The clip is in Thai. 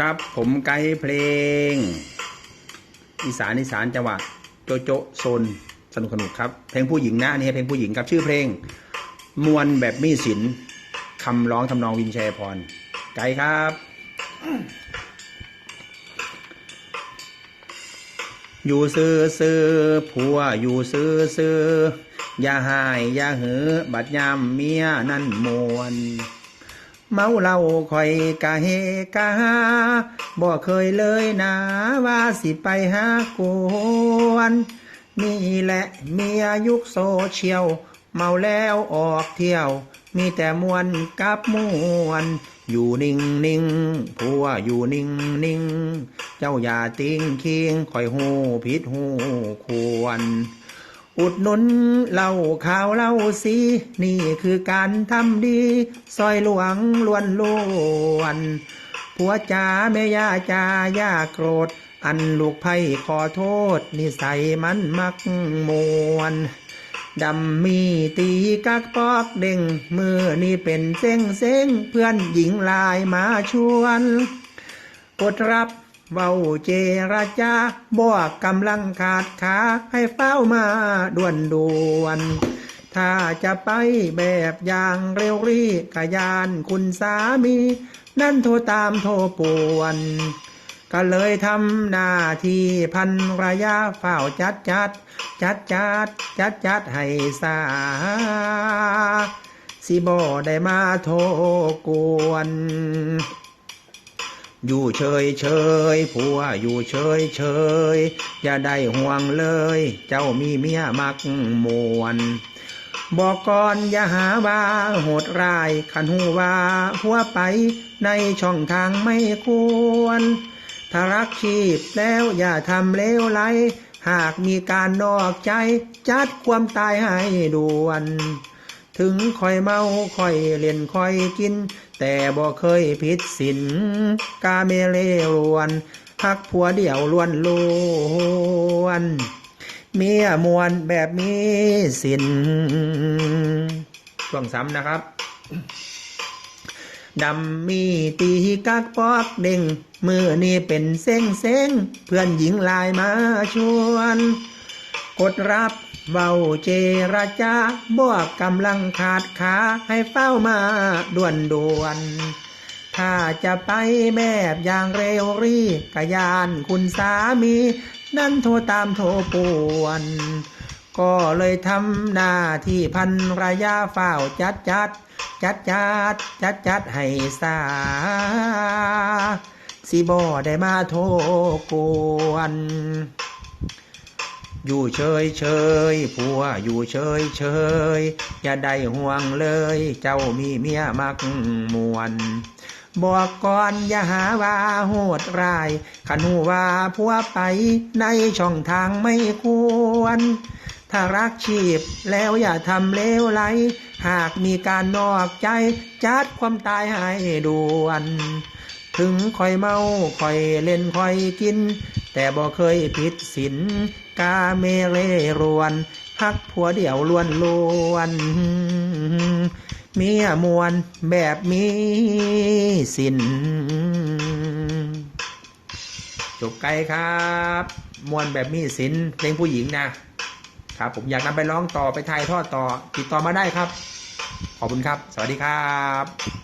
ครับผมไกด์เพลง อีสานอีสานจังหวะโจโจโซนสนุกสนุกครับ เพลงผู้หญิงนะนี่เพลงผู้หญิงครับชื่อเพลง มวลแบบมีศิลคำร้องทำนองวินแชร์พร ไกด์ครับอยู่ซื้อซื้อผัวอยู่ซื้อซื้ออย่าหาย อย่าเหือ บัดยามเมียนั่นมวน เมาเหล้าคอยกะเฮกะฮาบ่เคยเลยนะว่าสิไปหากวนนี่แหละเมียยุคโซเชียล เมาแล้วออกเที่ยว มีแต่มวนกับมวน อยู่นิ่งนิ่งผัวอยู่นิ่งนิ่งเจ้าอย่าติ้งคิงคอยหูผิดหูควร อุดหนุนเหล่าข่าวเหล่าสีนี่คือการทำดีซอยหลวงล้วนล้วนผัวจ๋าแม่ย่าจ๋าย่าโกรธ อันลูกไพ่ขอโทษ นิสัยมันมักมวนดำมีตีกักปอกเด้งมือนี่เป็นเส้งเส้งเพื่อนหญิงลายมาชวน กดรับ เว้าเจรจาบอกกำลังขาดขาให้เฝ้ามาด่วนด่วน ถ้าจะไปแบบอย่างเร็วรีกยานคุณสามี นั่นโทรตามโทรป่วน ก็เลยทำหน้าที่พันรยาเฝ้าจัดจัด จัดจัด จัดจัดให้สา สิบ่ได้มาโทรกวน อยู่เฉยเฉยผัวอยู่เฉยเฉยอย่าได้ห่วงเลย เจ้ามีเมียมักมวนบอกก่อนอย่าหาว่าโหดร้ายขันหูว่าหัวไปในช่องทางไม่ควรถ้ารักชีพแล้วอย่าทำเลวไหลหากมีการนอกใจ จัดความตายให้ด่วน ถึงคอยเมาคอยเล่นคอยกิน แต่บ่เคยผิดศีลกาเมเลรวนพักผัวเดี่ยวล้วนล้วนเมียมวนแบบมีสินช่วงซ้ำนะครับ ดำมีตีกักปอกเด้งมือนี่เป็นเส้งเส้งเพื่อนหญิงลายมาชวน กดรับเบาเจรจาบวกกำลังขาดขาให้เฝ้ามาด่วนด่วนถ้าจะไปแบบอย่างเร็วรีกยานคุณสามี นั่นโทรตามโทรป่วน ก็เลยทำหน้าที่พันรยาเฝ้าจัดจัด จัดจัดจัดจัดให้สาสิบอได้มาโทรกวน อยู่เฉยเฉยผัวอยู่เฉยเฉยอย่าได้ห่วงเลย เจ้ามีเมียมักมวนบอกก่อนอย่าหาว่าโหดร้ายขันหูว่าผัวไปในช่องทางไม่ควร ถ้ารักชีพแล้วอย่าทำเลวไหล หากมีการนอกใจ จัดความตายให้ด่วน ถึงคอยเมาคอยเล่นคอยกิน แต่บ่เคยผิดศีลกาเมเลรวน พักผัวเดี่ยวล้วนล้วนเมียมวนแบบมีสินจบไกลครับ มวนแบบมีสินเพลงผู้หญิงนะครับผมอยากนำไปร้องต่อไปถ่ายทอดต่อ ติดต่อมาได้ครับ ขอบคุณครับ สวัสดีครับ